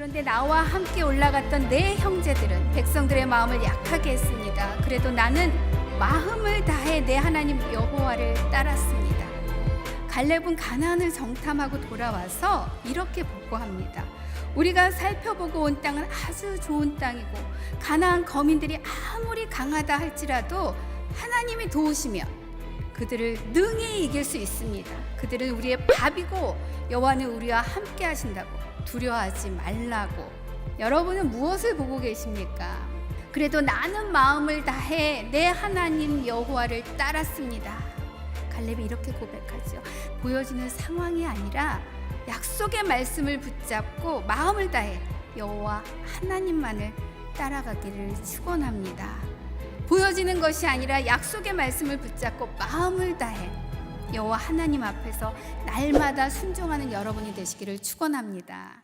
그런데 나와 함께 올라갔던 내 형제들은 백성들의 마음을 약하게 했습니다. 그래도 나는 마음을 다해 내 하나님 여호와를 따랐습니다. 갈렙은 가나안을 정탐하고 돌아와서 이렇게 보고합니다. 우리가 살펴보고 온 땅은 아주 좋은 땅이고 가나안 거민들이 아무리 강하다 할지라도 하나님이 도우시면 그들을 능히 이길 수 있습니다. 그들은 우리의 밥이고 여호와는 우리와 함께 하신다고 두려워하지 말라고. 여러분은 무엇을 보고 계십니까? 그래도 나는 마음을 다해 내 하나님 여호와를 따랐습니다. 갈렙이 이렇게 고백하죠. 보여지는 상황이 아니라 약속의 말씀을 붙잡고 마음을 다해 여호와 하나님만을 따라가기를 축원합니다. 보여지는 것이 아니라 약속의 말씀을 붙잡고 마음을 다해 여호와 하나님 앞에서 날마다 순종하는 여러분이 되시기를 축원합니다.